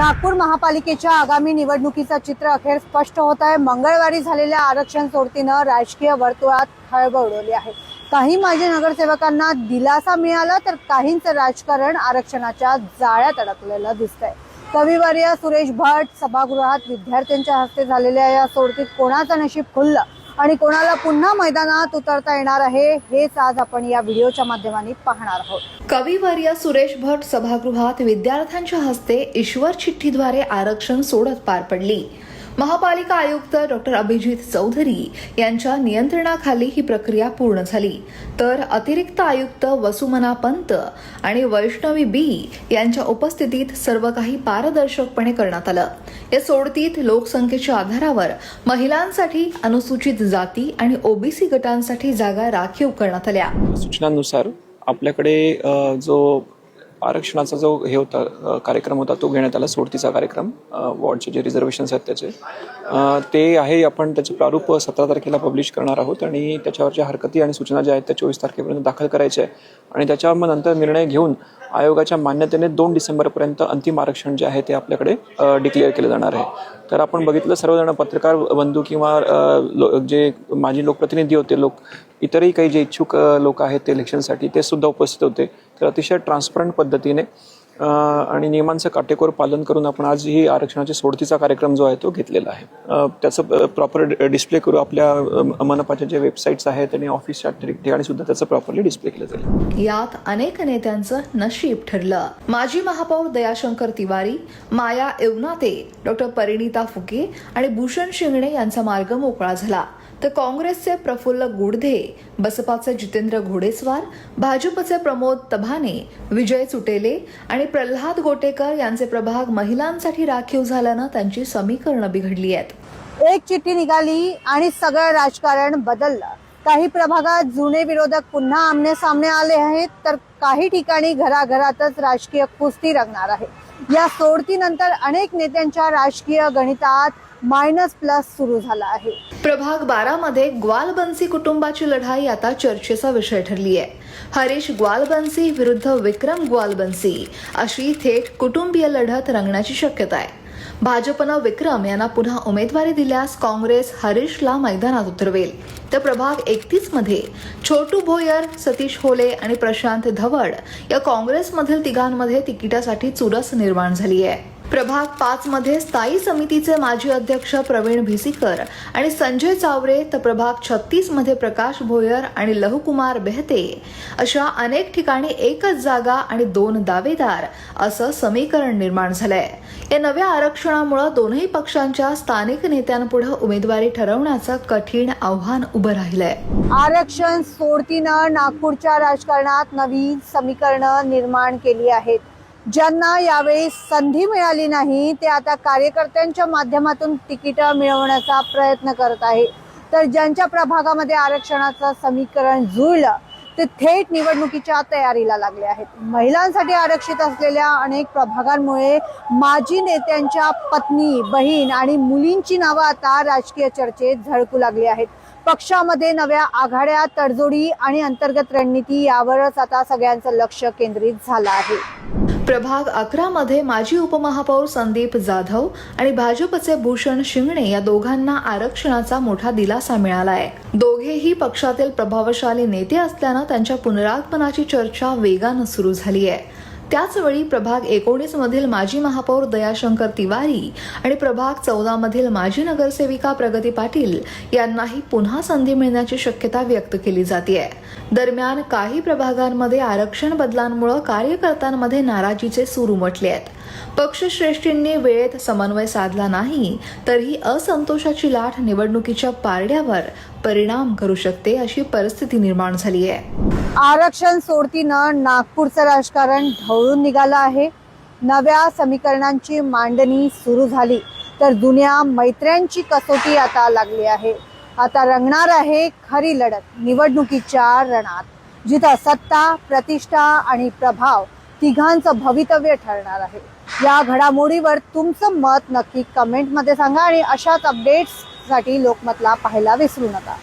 नागपूर महापालिकेच्या आगामी निवडणुकीचं चित्र अखेर स्पष्ट होत आहे. मंगळवारी झालेल्या आरक्षण सोडतीनं राजकीय वर्तुळात खळबळ उडवली आहे. काही माजी नगरसेवकांना दिलासा मिळाला तर काहींचं राजकारण आरक्षणाच्या जाळ्यात अडकलेलं दिसतंय. कविवर्य सुरेश भट सभागृहात विद्यार्थ्यांच्या हस्ते झालेल्या या सोडतीत कोणाचं नशीब खुललं? आणि कोणाला पुन्हा मैदानात उतरता येणार आहे हेच आज आपण या व्हिडिओच्या माध्यमाने पाहणार आहोत. कविवर्य सुरेश भट सभागृहात विद्यार्थ्यांच्या हस्ते ईश्वर चिठ्ठीद्वारे आरक्षण सोडत पार पडली. महापालिका आयुक्त डॉक्टर अभिजित चौधरी यांच्या नियंत्रणाखाली ही प्रक्रिया पूर्ण झाली. तर अतिरिक्त आयुक्त वसुमना पंत आणि वैष्णवी बी यांच्या उपस्थितीत सर्व काही पारदर्शकपणे करण्यात आलं. या सोडतीत लोकसंख्येच्या आधारावर महिलांसाठी अनुसूचित जाती आणि ओबीसी गटांसाठी जागा राखीव करण्यात आल्या. सूचनांनुसार आपल्याकडे जो आरक्षणाचा जो हे होता कार्यक्रम होता तो घेण्यात आला सोडतीचा कार्यक्रम वॉर्डचे जे रिझर्वेशन्स आहेत त्याचे. ते आहे आपण त्याचे प्रारूप सतरा तारखेला पब्लिश करणार आहोत आणि त्याच्यावरच्या हरकती आणि सूचना ज्या आहेत त्या चोवीस तारखेपर्यंत दाखल करायच्या आहे आणि त्याच्यावर मग नंतर निर्णय घेऊन आयोगाच्या मान्यतेने दोन डिसेंबरपर्यंत अंतिम आरक्षण जे आहे ते आपल्याकडे डिक्लेअर केलं जाणार आहे. तर आपण बघितलं सर्वजण पत्रकार बंधू किंवा लो- जे माजी लोकप्रतिनिधी होते लोक इतरही काही जे इच्छुक लोक आहेत ते इलेक्शनसाठी ते सुद्धा उपस्थित होते. तर अतिशय ट्रान्सपरंट पद्धतीने आणि नियमांचं काटेकोर पालन करून आपण आज ही आरक्षणाची सोडतीचा कार्यक्रम जो आहे तो घेतलेला आहे. त्याचं प्रॉपर डिस्प्ले करू आपल्या मनपाच्या जे वेबसाईट्स आहेत आणि ऑफिसच्या ठिकाणी सुद्धा त्याचं प्रॉपरली डिस्प्ले केलं जाईल. यात अनेक नेत्यांचं नशीब ठरलं. माजी महापौर दयाशंकर तिवारी माया एवनाते डॉक्टर परिणिता फुके आणि भूषण शिंगणे यांचा मार्ग मोकळा झाला. तर काँग्रेसचे प्रफुल्ल गुडधे बसपाचे जितेंद्र घोडेस्वार भाजपचे प्रमोद तभाने विजय चुटेले आणि प्रल्हाद गोटेकर यांचे प्रभाग महिलांसाठी राखीव झाल्यानं त्यांची समीकरणं बिघडली आहेत. एक चिठ्ठी निघाली आणि सगळं राजकारण बदललं. काही प्रभागात जुने विरोधक पुन्हा आमने सामने आले आहेत तर काही ठिकाणी घराघरातच राजकीय कुस्ती रंगणार आहे. या सोडतीनंतर अनेक नेत्यांच्या राजकीय गणितात मायनस प्लस सुरू झाला आहे. प्रभाग बारा मध्ये ग्वालबन्सी कुटुंबाची लढाई आता चर्चेचा विषय ठरली आहे. हरीश ग्वालबन्सी विरुद्ध विक्रम ग्वालबन्सी अशी थेट कुटुंबीय लढत रंगण्याची शक्यता आहे. भाजपनं विक्रम यांना पुन्हा उमेदवारी दिल्यास काँग्रेस हरीशला मैदानात उतरवेल. तर प्रभाग एकतीसमध्ये छोटू भोयर सतीश होले आणि प्रशांत धवड या काँग्रेसमधील तिघांमध्ये तिकिटासाठी चुरस निर्माण झाली आहे. प्रभाग पाच मध्ये स्थायी समितीचे माजी अध्यक्ष प्रवीण भिसीकर आणि संजय चावरे तर प्रभाग छत्तीसमध्ये प्रकाश भोयर आणि लहुकुमार बेहते. अशा अनेक ठिकाणी एकच जागा आणि दोन दावेदार असं समीकरण निर्माण झालंय. या नव्या आरक्षणामुळे दोनही पक्षांच्या स्थानिक नेत्यांपुढे उमेदवारी ठरवण्याचं कठीण आव्हान उभं राहिलंय. आरक्षण सोडतीनं नागपूरच्या राजकारणात नवीन समीकरणं निर्माण केली आहेत. ज्यांना यावेळी संधी मिळाली नाही ते आता कार्यकर्त्यांच्या माध्यमातून तिकीटं मिळवण्याचा प्रयत्न करत आहे. तर ज्यांच्या प्रभागामध्ये आरक्षणाचं समीकरण जुळलं ते थेट निवडणुकीच्या तयारीला लागले आहेत. महिलांसाठी आरक्षित असलेल्या अनेक प्रभागांमुळे माजी नेत्यांच्या पत्नी बहीण आणि मुलींची नावं आता राजकीय चर्चेत झळकू लागली आहेत. पक्षामध्ये नव्या आघाड्या तडजोडी आणि अंतर्गत रणनीती यावरच आता सगळ्यांचं लक्ष केंद्रित झालं आहे. प्रभाग अकरा मध्ये माजी उपमहापौर संदीप जाधव आणि भाजपचे भूषण शिंगणे या दोघांना आरक्षणाचा मोठा दिलासा मिळाला आहे दोघेही पक्षातील प्रभावशाली नेते असल्यानं त्यांच्या पुनरागमनाची चर्चा वेगानं सुरू झाली आहे त्याचवेळी प्रभाग एकोणीस मधील माजी महापौर दयाशंकर तिवारी आणि प्रभाग चौदा मधील माजी नगरसेविका प्रगती पाटील यांनाही पुन्हा संधी मिळण्याची शक्यता व्यक्त केली जाते दरम्यान काही प्रभागांमध्ये आरक्षण बदलांमुळे कार्यकर्त्यांमध्ये नाराजीचे सूर उमटले आहेत पक्षश्रेष्ठींनी वेळेत समन्वय साधला नाही तर ही असंतोषाची लाट निवडणुकीच्या पारड्यावर परिणाम करू शकते अशी परिस्थिती निर्माण झाली आहे. आरक्षण सोडतीनं नागपूरचं राजकारण ढवळून निघालं आहे. नव्या समीकरणांची मांडणी सुरू झाली तर जुन्या मैत्र्यांची कसोटी आता लागली आहे. आता रंगणार आहे खरी लढत निवडणुकीच्या रणात जिथं सत्ता प्रतिष्ठा आणि प्रभाव तिघांचं भवितव्य ठरणार आहे. या घडामोडीवर तुमचं मत नक्की कमेंटमध्ये सांगा आणि अशाच अपडेट्ससाठी लोकमतला पाहायला विसरू नका.